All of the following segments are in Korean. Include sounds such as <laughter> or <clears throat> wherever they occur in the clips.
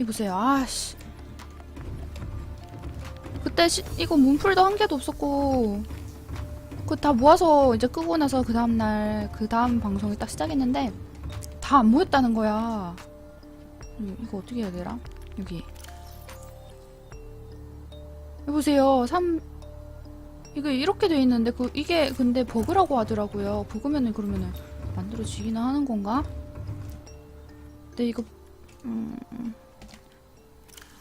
이 보세요. 아씨. 그때 시, 이거 문풀도 한 개도 없었고 그 다 모아서 이제 끄고 나서 그 다음 날 그 다음 방송이 딱 시작했는데 다 안 모였다는 거야. 음, 이거 어떻게 해야 되라? 여기. 여보세요. 3 이게 이렇게 돼 있는데 그 이게 근데 버그라고 하더라고요. 버그면은 그러면은 만들어지기는 하는 건가? 근데 이거 음,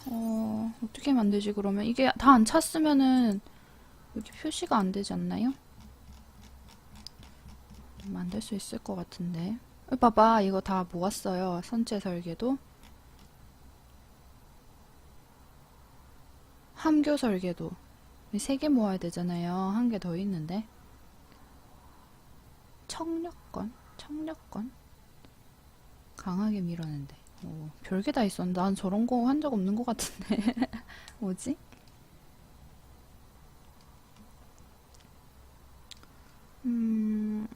어 어떻게 만들지 그러면 이게 다 안 찼으면은 여기 표시가 안 되지 않나요? 만들 수 있을 것 같은데. 어, 봐봐 이거 다 모았어요. 선체 설계도. 함교 설계도. 세 개 모아야 되잖아요. 한 개 더 있는데. 청력권? 청력권? 강하게 밀었는데. 오, 별게 다 있었는데. 난 저런 거 한 적 없는 것 같은데. <laughs> 뭐지? 음,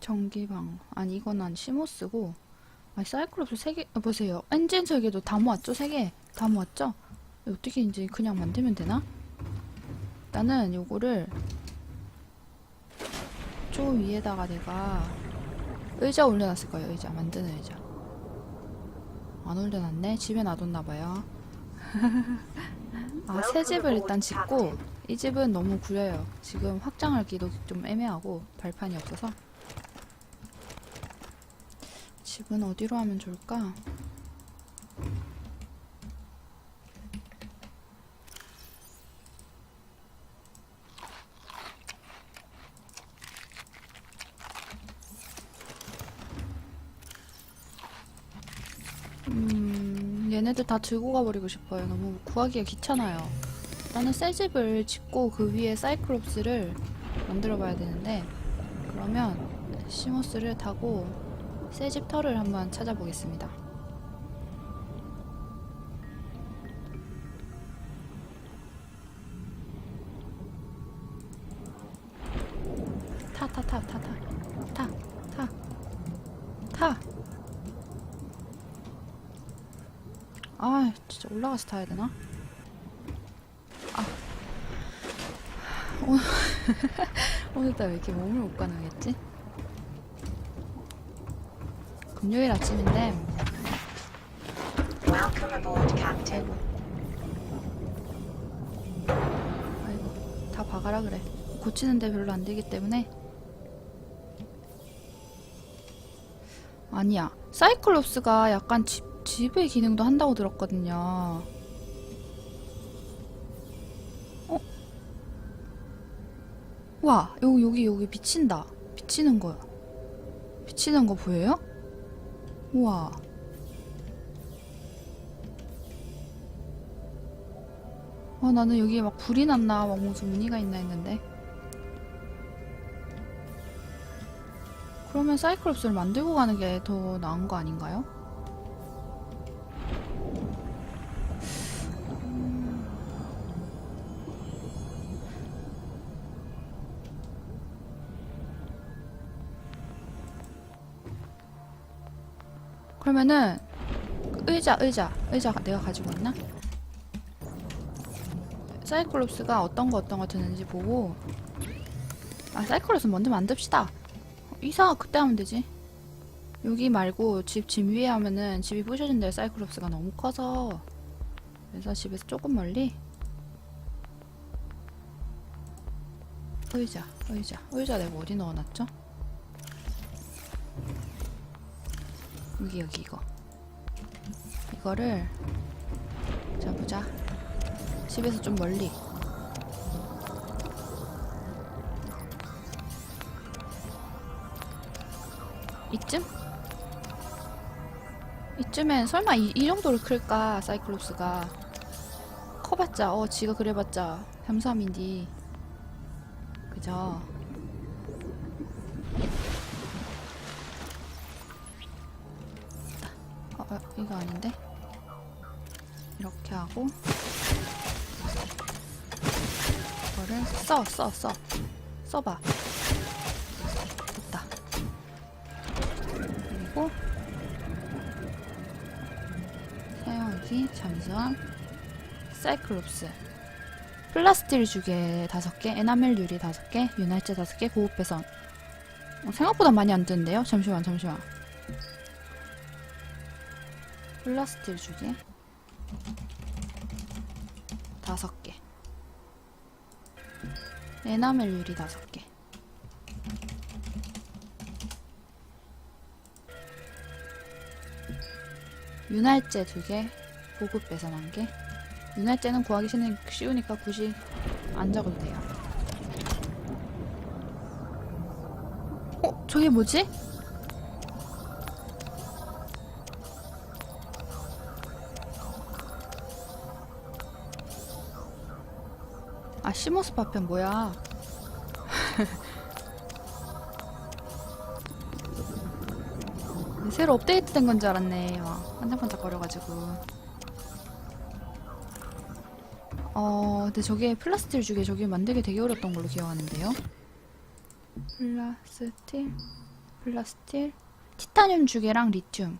전기방. 아니, 이건 난 시모스고. 아니, 사이클롭스 세 개, 아, 보세요. 엔진 설계도 다 모았죠? 세 개. 다 모았죠? 어떻게 이제 그냥 만들면 되나? 나는 요거를 저 위에다가 내가 의자 올려놨을 거예요. 의자 만드는 의자. 안 올려놨네. 집에 놔뒀나봐요. <laughs> 아, 새 집을 일단 짓고 이 집은 너무 구려요. 지금 확장하기도 좀 애매하고 발판이 없어서 집은 어디로 하면 좋을까? 음, 얘네들 다 들고 가버리고 싶어요. 너무 구하기가 귀찮아요. 나는 새 집을 짓고 그 위에 사이클롭스를 만들어 봐야 되는데, 그러면 시모스를 타고 새집 털을 한번 찾아보겠습니다. 아, 진짜 올라가서 타야 되나? 아. <laughs> 오늘, 오늘따라 왜 이렇게 몸을 못 가능하겠지? 금요일 아침인데. 아이고, 다 박아라 그래. 고치는데 별로 안 되기 때문에. 아니야. 사이클롭스가 약간 집, 집의 기능도 한다고 들었거든요. 어? 와, 여기, 여기, 여기 비친다. 비치는 거야. 비치는 거 보여요? 우와. 아, 나는 여기에 막 불이 났나, 막 무슨 무늬가 있나 했는데. 그러면 사이클롭스를 만들고 가는 게 더 나은 거 아닌가요? 그러면은 의자, 의자, 의자 내가 가지고 왔나? 사이클롭스가 어떤 거 어떤 거 드는지 보고. 아 사이클롭스 먼저 만듭시다. 이사 그때 하면 되지. 여기 말고 집 짐 위에 하면은 집이 부셔진대 사이클롭스가. 너무 커서. 그래서 집에서 조금 멀리. 의자 의자. 의자 내가 어디 넣어놨죠? 여기 여기 이거. 이거를 자 보자. 집에서 좀 멀리. 이쯤? 이쯤엔 설마 이, 이 정도로 클까 사이클롭스가? 커봤자 어 지가 그래봤자 잠수함인디. 그죠 이거 아닌데 이렇게 하고 이거를 써, 써, 써. 써봐. 됐다. 그리고 여기 잠수함 사이클롭스 플라스틸 주개 5개 에나멜 유리 5개 윤활제 5개 고급 배선 어, 생각보다 많이 안 뜨는데요? 잠시만 잠시만 플라스틸 주개 5개 에나멜 유리 5개 윤활제 2개 고급 배선 1개 윤활제는 구하기 쉬우니까 굳이 안 적어도 돼요 어? 저게 뭐지? 시모스 파편 뭐야. 새로 업데이트된 건 줄 알았네. 와, 반짝반짝 거려가지고. 어 근데 저게 플라스틸 주게 저게 만들기 되게 어렸던 걸로 기억하는데요. 플라스틸 플라스틸 티타늄 주개랑 리튬.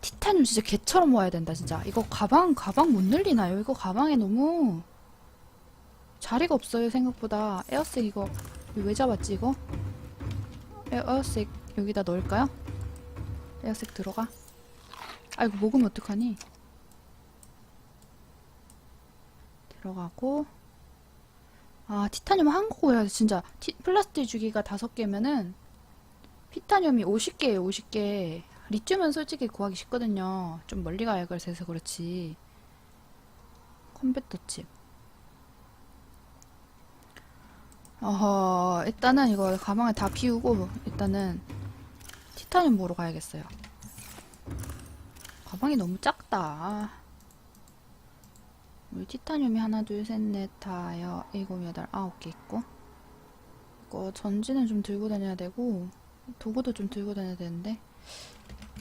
티타늄 진짜 개처럼 모아야 된다 진짜. 이거 가방 가방 못 늘리나요? 이거 가방에 너무 자리가 없어요 생각보다. 에어색 이거 왜 잡았지 이거? 에어, 에어색 여기다 넣을까요? 에어색 들어가? 아 이거 먹으면 어떡하니? 들어가고. 아 티타늄 해야 돼 진짜. 티, 플라스틱 주기가 다섯 개면은 티타늄이 50개예요 50개. 리튬은 솔직히 구하기 쉽거든요. 좀 멀리 가야 해서 그렇지. 컴퓨터 칩 어허, 일단은 이거 가방을 다 비우고, 일단은, 티타늄 보러 가야겠어요. 가방이 너무 작다. 우리 티타늄이 하나, 둘, 셋, 넷, 다, 여, 일곱, 여덟, 아홉 개 있고. 이거 전지는 좀 들고 다녀야 되고, 도구도 좀 들고 다녀야 되는데.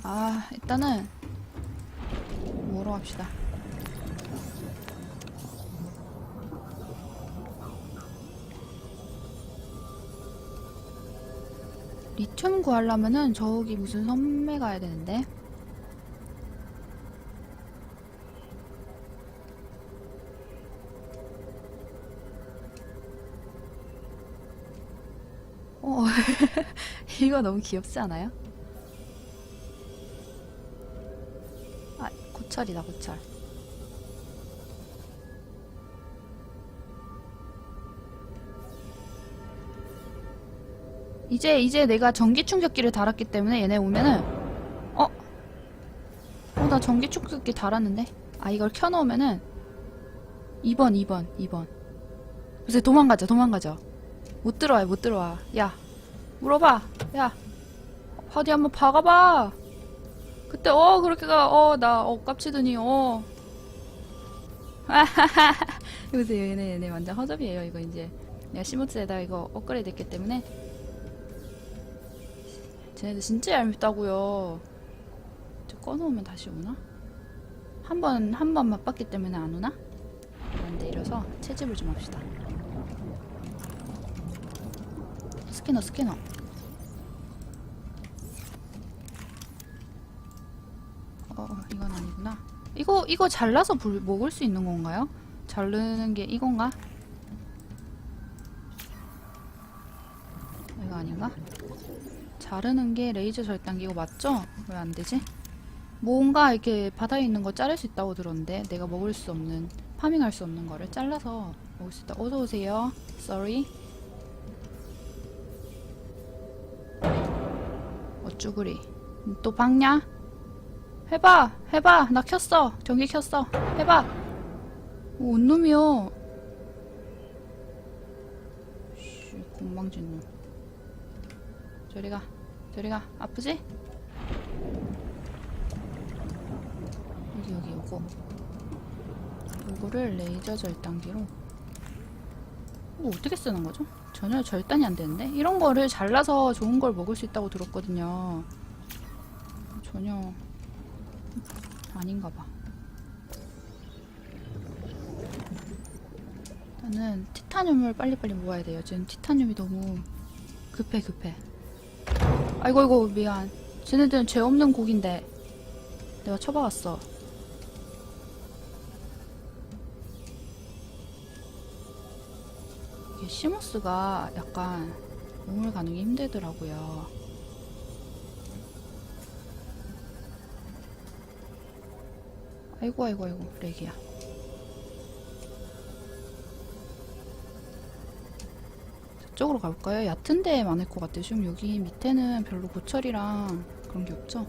아, 일단은, 뭐로 합시다. 리튬 구하려면은 저기 무슨 섬에 가야 되는데. 어, <laughs> 이거 너무 귀엽지 않아요? 아, 고철이다, 고철. 이제 이제 내가 전기 충격기를 달았기 때문에 얘네 오면은 어? 어 나 전기 충격기 달았는데? 아 이걸 켜놓으면은 2번 2번 2번. 그래서 도망가자 도망가자. 못 들어와 못 들어와. 야 물어봐. 야 어디 한번 박아봐. 그때 어 그렇게 가어나 어 깝치더니 어. <laughs> 보세요. 얘네 얘네 완전 허접이에요. 이거 이제. 내가 시모츠에다 이거 업그레이드 했기 때문에 쟤네들 진짜 얄밉다고요. 저 꺼놓으면 다시 오나? 한 번, 한 번 맛봤기 때문에 안 오나? 안돼, 이래서 채집을 좀 합시다. 스캐너, 스캐너. 어, 이건 아니구나. 이거, 이거 잘라서 불, 먹을 수 있는 건가요? 자르는 게 이건가? 자르는 게 레이저 절단기 이거 맞죠? 왜 안 되지? 뭔가 이렇게 바다에 있는 거 자를 수 있다고 들었는데 내가 먹을 수 없는 파밍할 수 없는 거를 잘라서 먹을 수 있다. 어서 오세요. Sorry. 어쭈구리. 또 박냐? 해봐, 해봐. 나 켰어. 전기 켰어. 해봐. 오, 온놈이요. 씨, 공방진 놈. 저리 가. 저리 가. 아프지? 여기 여기 요거. 요거를 레이저 절단기로 이거 어떻게 쓰는 거죠? 전혀 절단이 안 되는데? 이런 거를 잘라서 좋은 걸 먹을 수 있다고 들었거든요. 전혀 아닌가 봐. 일단은 티타늄을 빨리빨리 모아야 돼요. 지금 티타늄이 너무 급해 급해. 아이고 아이고 미안. 쟤네들은 죄 없는 곡인데. 내가 쳐박았어. 이게 시모스가 약간 우물 가는 게 힘들더라고요. 아이고 아이고 아이고 렉이야. 저쪽으로 가볼까요? 얕은 데 많을 것 같아요. 지금 여기 밑에는 별로 고철이랑 그런 게 없죠?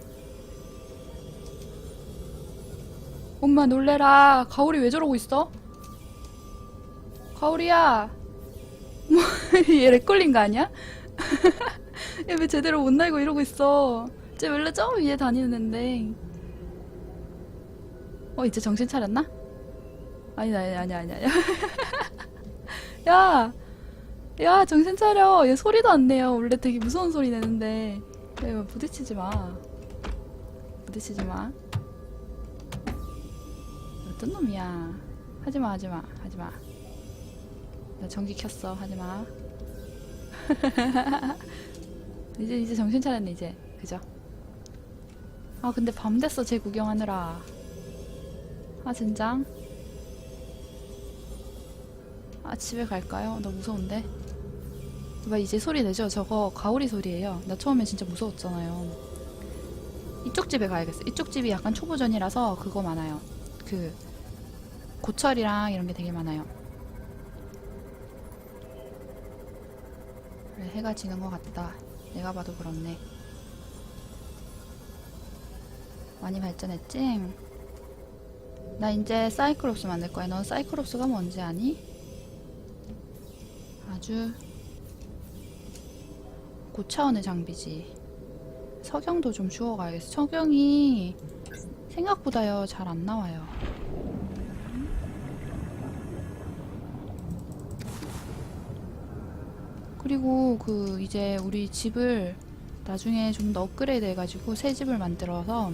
엄마 놀래라. 가오리 왜 저러고 있어? 가오리야. <laughs> 얘렉 걸린 거 아니야? <laughs> 얘 왜 제대로 못 날고 이러고 있어? 쟤 원래 저 위에 다니는데. 어 이제 정신 차렸나? 아니다 아니 아니 아니 아니. <laughs> 야, 야 정신 차려. 얘 소리도 안 내요. 원래 되게 무서운 소리 내는데. 야, 부딪히지 마. 부딪히지 마. 어떤 놈이야? 하지마 하지마 하지마. 나 전기 켰어 하지마. <laughs> 이제 이제 정신 차렸네 이제 그죠? 아 근데 밤 됐어 쟤 구경하느라. 아 진장? 아 집에 갈까요? 나 무서운데. 봐 이제 소리 내죠? 저거 가오리 소리예요. 나 처음에 진짜 무서웠잖아요. 이쪽 집에 가야겠어. 이쪽 집이 약간 초보전이라서 그거 많아요. 그 고철이랑 이런 게 되게 많아요. 그래, 해가 지는 것 같다. 내가 봐도 그렇네. 많이 발전했지? 나 이제 사이클롭스 만들 거야. 넌 사이클롭스가 뭔지 아니? 아주 고차원의 장비지. 석영도 좀 주워가야겠어. 석영이 생각보다요 잘 안 나와요. 그리고 그 이제 우리 집을 나중에 좀 더 업그레이드 해가지고 새 집을 만들어서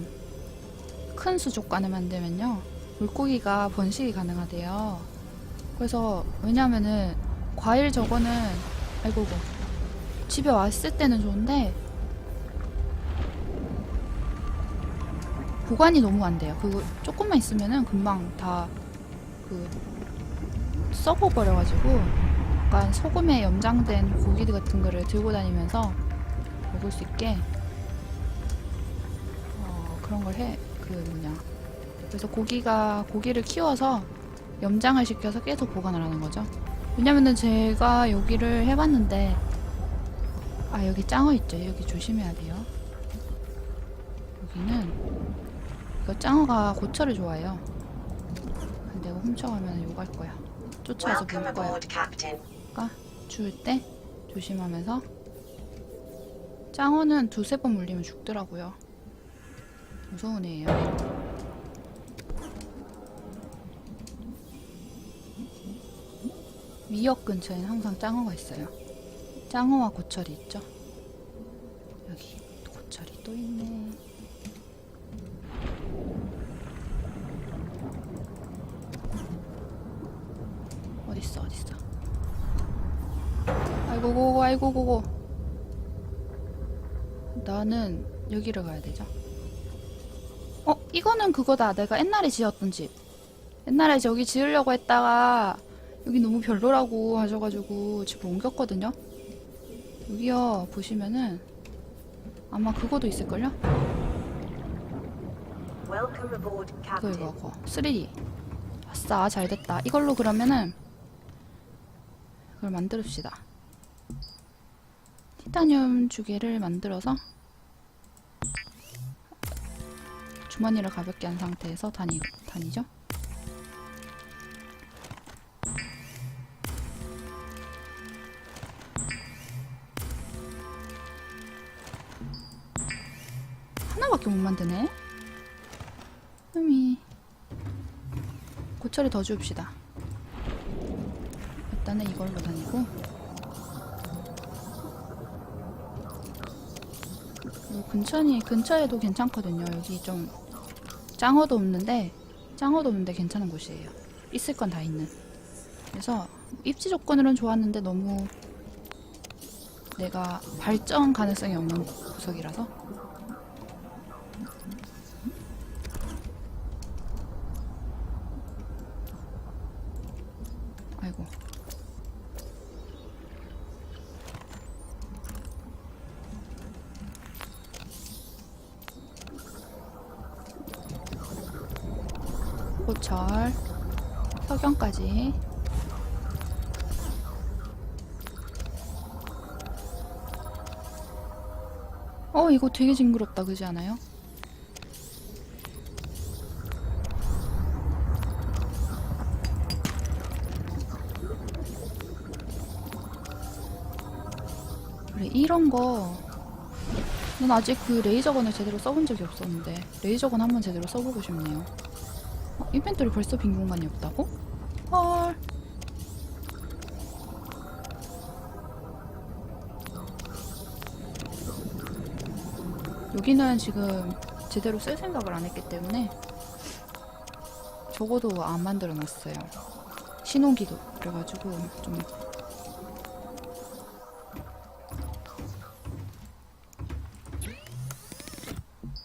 큰 수족관을 만들면요 물고기가 번식이 가능하대요. 그래서 왜냐면은 과일 저거는 아이고 고 집에 왔을 때는 좋은데 보관이 너무 안 돼요. 그거 조금만 있으면은 금방 다 그 썩어버려가지고 약간 소금에 염장된 고기 같은 거를 들고 다니면서 먹을 수 있게 어, 그런 걸 해. 그 뭐냐. 그래서 고기가 고기를 키워서 염장을 시켜서 계속 보관을 하는 거죠. 왜냐면은 제가 여기를 해봤는데 아 여기 짱어 있죠. 여기 조심해야 돼요. 여기는 이거 짱어가 고철을 좋아해요. 내가 훔쳐가면 욕할 거야. 쫓아와서 물 거야. Captain. 주울 때 조심하면서 짱어는 두세 번 물리면 죽더라고요. 무서운 애예요. 미역 근처에는 항상 짱어가 있어요. 짱어와 고철이 있죠. 여기 고철이 또 있네. 어딨어 어딨어. 아이고 고고 아이고 고고 나는 여기를 가야 되죠 어 이거는 그거다 내가 옛날에 지었던 집 옛날에 저기 지으려고 했다가 여기 너무 별로라고 하셔가지고 집을 옮겼거든요. 여기요 보시면은 아마 그거도 있을걸요? Captain. 이거 그거 3D 아싸 잘됐다. 이걸로 그러면은 그걸 만들읍시다. 티타늄 주개를 만들어서 주머니를 가볍게 한 상태에서 다니, 다니죠 못 만드네 흠이 고철이 더 줍시다. 일단은 이걸로 다니고 이 근처니 근처에도 괜찮거든요. 여기 좀 짱어도 없는데 짱어도 없는데 괜찮은 곳이에요. 있을 건 다 있는. 그래서 입지 조건으로는 좋았는데 너무 내가 발전 가능성이 없는 구석이라서 이거 되게 징그럽다, 그지 않아요? 그래, 이런 거. 난 아직 그 레이저건을 제대로 써본 적이 없었는데, 레이저건 한번 제대로 써보고 싶네요. 어, 인벤토리 벌써 빈 공간이 없다고? 헐. 여기는 지금 제대로 쓸 생각을 안 했기 때문에 적어도 안 만들어 놨어요. 신호기도 그래가지고 좀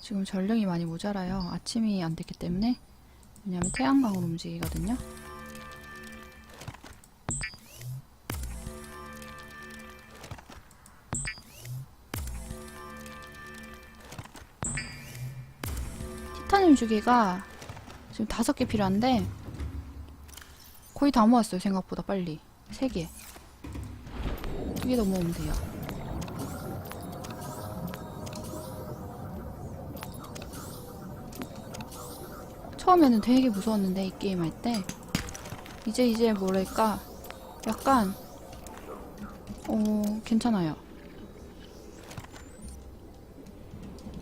지금 전력이 많이 모자라요. 아침이 안 됐기 때문에 왜냐면 태양광으로 움직이거든요. 주개가 지금 다섯 개 필요한데 거의 다 모았어요 생각보다 빨리 세 개. 두개 더 모으면 돼요. 처음에는 되게 무서웠는데 이 게임 할 때 이제 이제 뭐랄까 약간 어 괜찮아요.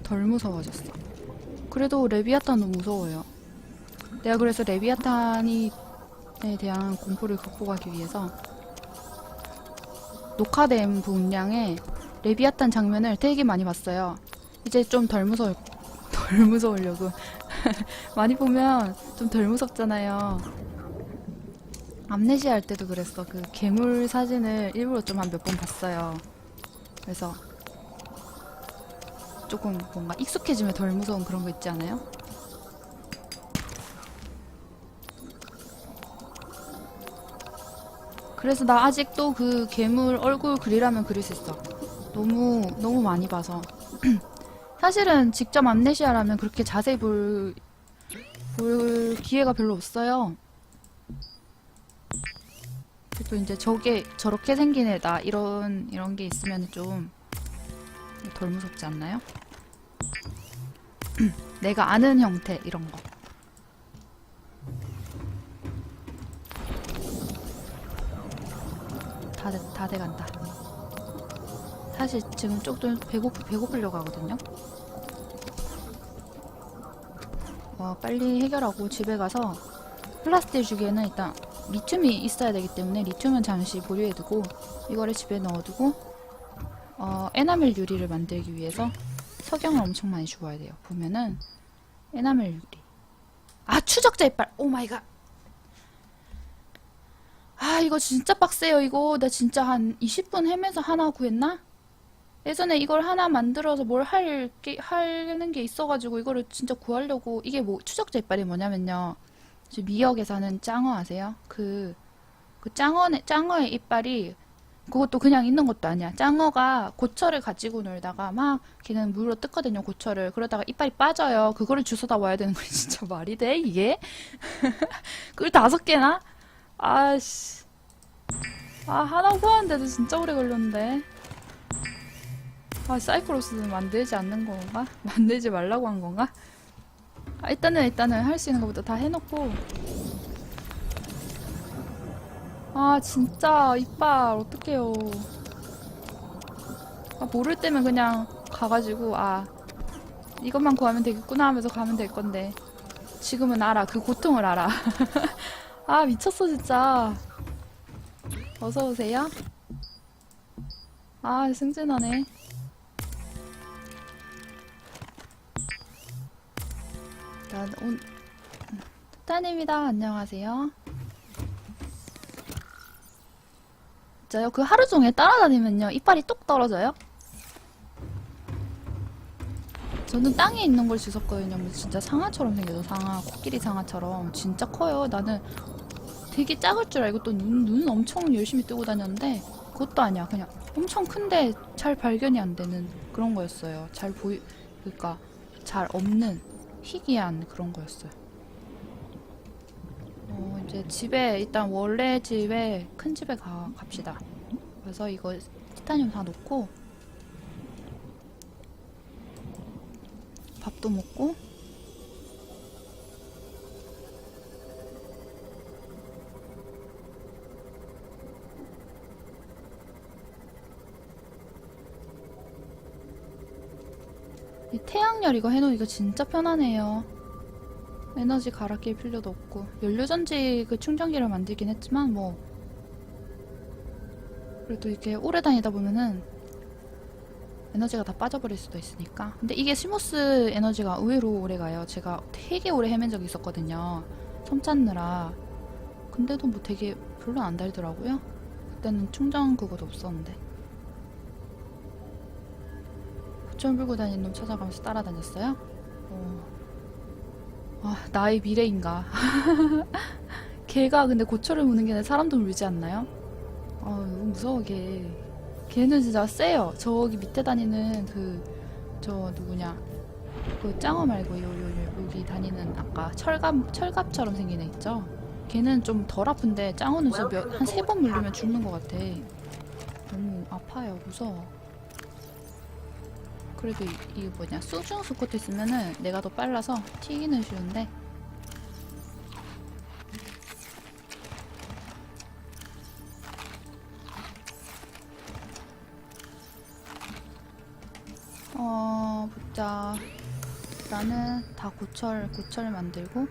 덜 무서워졌어. 그래도 레비아탄도 무서워요. 내가 그래서 레비아탄이 에 대한 공포를 극복하기 위해서 녹화된 분량의 레비아탄 장면을 되게 많이 봤어요. 이제 좀 덜 무서울 <laughs> 덜 무서우려고 <laughs> 많이 보면 좀 덜 무섭잖아요. 암네시아 할 때도 그랬어. 그 괴물 사진을 일부러 좀 한 몇 번 봤어요. 그래서 조금 뭔가 익숙해지면 덜 무서운 그런 거 있지 않아요? 그래서 나 아직도 그 괴물 얼굴 그리라면 그릴 수 있어. 너무 너무 많이 봐서. <clears throat> 사실은 직접 암네시아라면 그렇게 자세히 볼, 볼 기회가 별로 없어요. 또 이제 저게 저렇게 생긴 애다 이런 이런 게 있으면 좀 덜 무섭지 않나요? <clears throat> 내가 아는 형태 이런 거. 다, 돼- 다 돼간다. 사실 지금 조금 배고프, 배고프려고 하거든요. 어, 빨리 해결하고 집에 가서 플라스틱 주기에는 일단 리튬이 있어야 되기 때문에 리튬은 잠시 보류해 두고 이거를 집에 넣어두고 어, 에나멜 유리를 만들기 위해서 석영을 엄청 많이 주어야 돼요. 보면은 에나멜 유리. 아 추적자 이빨. 오 마이 갓. 아 이거 진짜 빡세요 이거 나 진짜 한 20분 헤매서 하나 구했나? 예전에 이걸 하나 만들어서 뭘 할, 게, 하는 게 있어가지고 이거를 진짜 구하려고 이게 뭐 추적자 이빨이 뭐냐면요 저 미역에 사는 짱어 아세요? 그, 그 짱어의, 짱어의 이빨이 그것도 그냥 있는 것도 아니야 짱어가 고철을 가지고 놀다가 막 걔는 물로 뜯거든요 고철을 그러다가 이빨이 빠져요 그거를 주워다 와야 되는 거 <laughs> 진짜 말이 돼 이게? <laughs> 그걸 다섯 개나? 아씨 아 하나 구하는데도 진짜 오래 걸렸는데 아, 사이클로스는 만들지 않는 건가? <laughs> 만들지 말라고 한 건가? 아, 일단은, 일단은 할 수 있는 것부터 다 해놓고. 아, 진짜, 이빨, 어떡해요. 아, 모를 때면 그냥 가가지고, 아, 이것만 구하면 되겠구나 하면서 가면 될 건데. 지금은 알아. 그 고통을 알아. <laughs> 아, 미쳤어, 진짜. 어서오세요. 아, 승진하네. 나 온, 따님이다. 안녕하세요. 진짜요? 그 하루 종일 따라다니면요. 이빨이 뚝 떨어져요? 저는 땅에 있는 걸 주웠거든요. 뭐 진짜 상아처럼 생겨서 상아, 코끼리 상아처럼. 진짜 커요. 나는 되게 작을 줄 알고 또 눈, 눈 엄청 열심히 뜨고 다녔는데 그것도 아니야. 그냥 엄청 큰데 잘 발견이 안 되는 그런 거였어요. 잘 보이, 그러니까 잘 없는 희귀한 그런 거였어요. 이제 집에 일단 원래 집에 큰 집에 가 갑시다. 그래서 이거 티타늄 다 놓고 밥도 먹고 이 태양열 이거 해놓으니까 진짜 편하네요. 에너지 갈아 낄 필요도 없고. 연료전지 그 충전기를 만들긴 했지만 뭐. 그래도 이렇게 오래 다니다 보면은 에너지가 다 빠져버릴 수도 있으니까. 근데 이게 시모스 에너지가 의외로 오래 가요. 제가 되게 오래 헤맨 적이 있었거든요. 섬 찾느라. 근데도 뭐 되게 별로 안 달더라고요. 그때는 충전 그거도 없었는데. 고철 불고 다니는 놈 찾아가면서 따라다녔어요? 어. 아, 나의 미래인가. <laughs> 걔가 근데 고철을 무는 게 아니라 사람도 물지 않나요? 아, 너무 무서워, 걔. 걔는 진짜 세요. 저기 밑에 다니는 그, 저 누구냐. 그 짱어 말고 요, 요, 요, 여기 다니는 아까 철갑, 철갑처럼 생긴 애 있죠? 걔는 좀 덜 아픈데 짱어는 진짜 한 세 번 물리면 죽는 것 같아. 너무 아파요. 무서워. 그래도 이, 이 뭐냐 수중 스쿼트 있으면은 내가 더 빨라서 튀기는 쉬운데. 어 보자. 나는 다 고철 고철 만들고.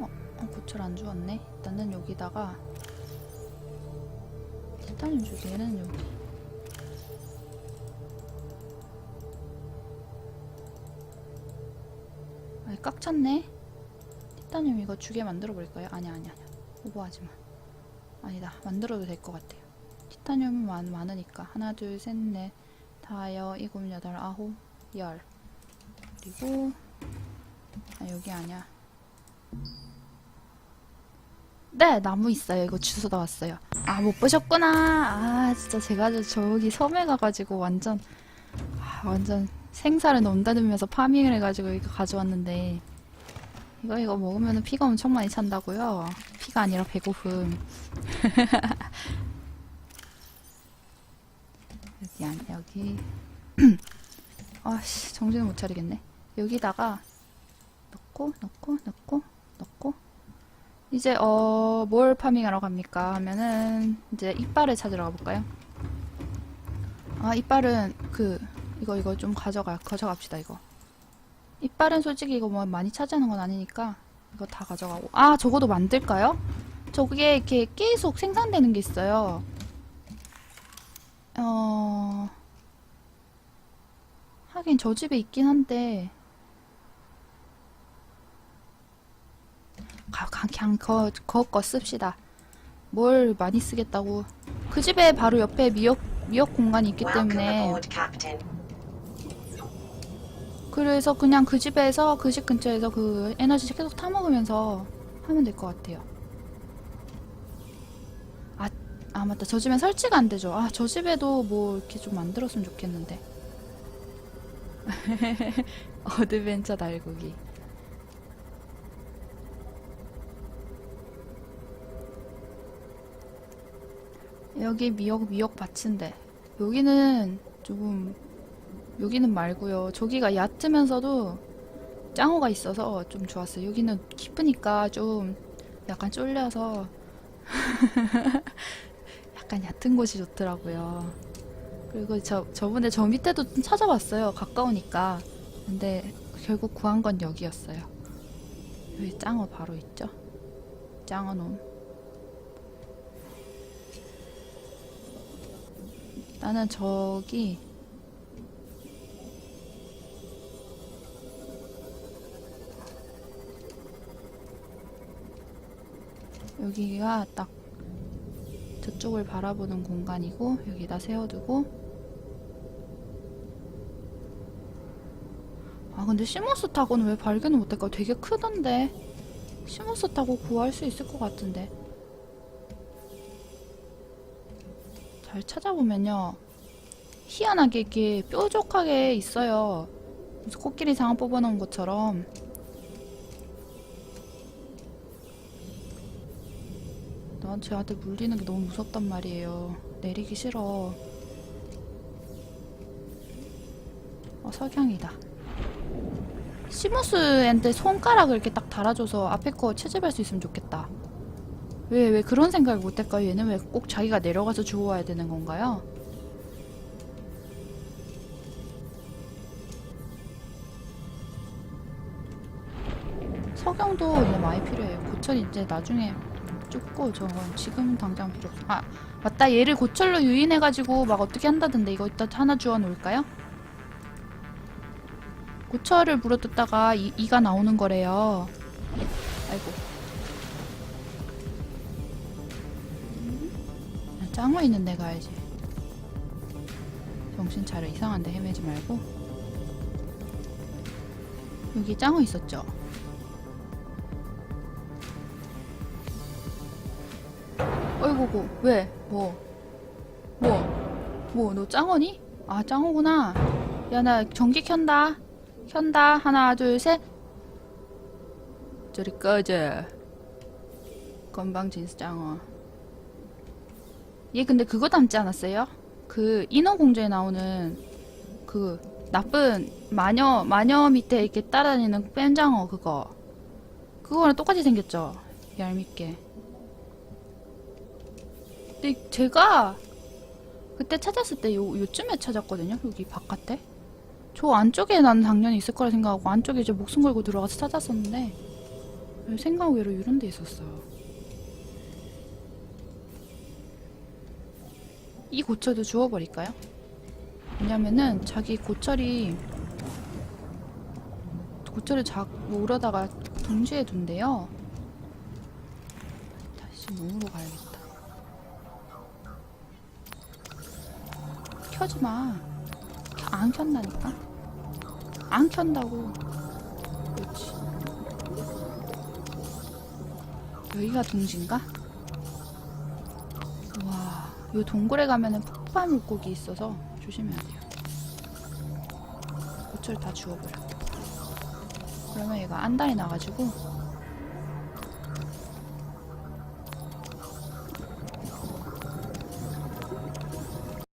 어, 어 고철 안 주웠네. 나는 여기다가 티타늄 주기에는 여기 찼네. 티타늄 이거 주게 만들어 볼까요? 아니야 아니야 아니야. 오버하지 마. 아니다 만들어도 될 것 같아요. 티타늄은 많, 많으니까 하나 둘셋넷 다여 일곱 여덟 아홉 열 그리고 아 여기 아니야. 네 나무 있어요. 이거 주워다 왔어요. 아 못 보셨구나. 아 진짜 제가 저- 저기 섬에 가가지고 완전 아, 완전 생사를 넘다듬으면서 파밍을 해가지고 이거 가져왔는데 이거 이거 먹으면 피가 엄청 많이 찬다고요? 피가 아니라 배고픔. <laughs> 여기 안 여기. <clears throat> 아씨 정신을 못 차리겠네. 여기다가 넣고 넣고 넣고 넣고. 이제 어 뭘 파밍하러 갑니까? 하면은 이제 이빨을 찾으러 가볼까요? 아 이빨은 그 이거 이거 좀 가져가 가져갑시다 이거 이빨은 솔직히 이거 뭐 많이 차지하는 건 아니니까 이거 다 가져가고 아 저거도 만들까요? 저게 이렇게 계속 생산되는 게 있어요 어 하긴 저 집에 있긴 한데 그냥 거, 그거 씁시다 뭘 많이 쓰겠다고 그 집에 바로 옆에 미역 미역 공간이 있기 때문에. 그래서 그냥 그 집에서 그 집 근처에서 그 에너지 계속 타먹으면서 하면 될 것 같아요. 아, 아 맞다. 저 집엔 설치가 안 되죠. 아, 저 집에도 뭐 이렇게 좀 만들었으면 좋겠는데. <laughs> 어드벤처 달구기. 여기 미역 미역 밭인데 여기는 조금 여기는 말고요. 저기가 얕으면서도 짱어가 있어서 좀 좋았어요. 여기는 깊으니까 좀 약간 쫄려서 <laughs> 약간 얕은 곳이 좋더라고요. 그리고 저 저번에 저 밑에도 좀 찾아봤어요. 가까우니까. 근데 결국 구한 건 여기였어요. 여기 짱어 바로 있죠. 짱어 놈. 나는 저기 여기가 딱 저쪽을 바라보는 공간이고 여기다 세워두고. 아 근데 시모스 타고는 왜 발견을 못할까? 되게 크던데. 시모스 타고 구할 수 있을 것 같은데. 잘 찾아보면요. 희한하게 이렇게 뾰족하게 있어요. 무슨 코끼리 장어 뽑아놓은 것처럼 난 쟤한테 물리는 게 너무 무섭단 말이에요. 내리기 싫어. 어, 석양이다. 시무스한테 손가락을 이렇게 딱 달아줘서 앞에 거 채집할 수 있으면 좋겠다. 왜, 왜 그런 생각을 못할까요? 얘는 왜 꼭 자기가 내려가서 주워와야 되는 건가요? 석영도 이제 많이 필요해요. 고철 이제 나중에 쫓고 저건 지금 당장 필요 없어. 아 맞다 얘를 고철로 유인해가지고 막 어떻게 한다던데 이거 이따 하나 주워 놓을까요? 고철을 물어뜯다가 이, 이가 나오는 거래요. 아이고. 야, 짱어 있는 데 가야지. 정신 차려 이상한 데 헤매지 말고. 여기 짱어 있었죠? 어이구구 왜? 뭐? 뭐? 뭐? 너 짱어니? 아 짱어구나 야 나 전기 켠다 켠다 하나 둘셋 저리 꺼져 건방 진스 짱어 얘 근데 그거 닮지 않았어요? 그 인어공주에 나오는 그 나쁜 마녀 마녀 밑에 이렇게 따라다니는 뺨장어 그거 그거랑 똑같이 생겼죠 얄밉게 근데 제가 그때 찾았을 때 요, 요쯤에 찾았거든요. 여기 바깥에. 저 안쪽에 난 당연히 있을 거라 생각하고 안쪽에 이제 목숨 걸고 들어가서 찾았었는데 생각 외로 이런 데 있었어요. 이 고철도 주워버릴까요? 왜냐면은 자기 고철이 고철을 자 모으려다가 동시에 둔대요. 다시 몸으로 가야겠다. 켜지 마. 안 켠다니까. 안 켠다고. 그렇지. 여기가 둥지인가? 와, 요 동굴에 가면은 폭발 물고기 있어서 조심해야 돼요. 고철 다 주워버려. 그러면 얘가 안달이 나가지고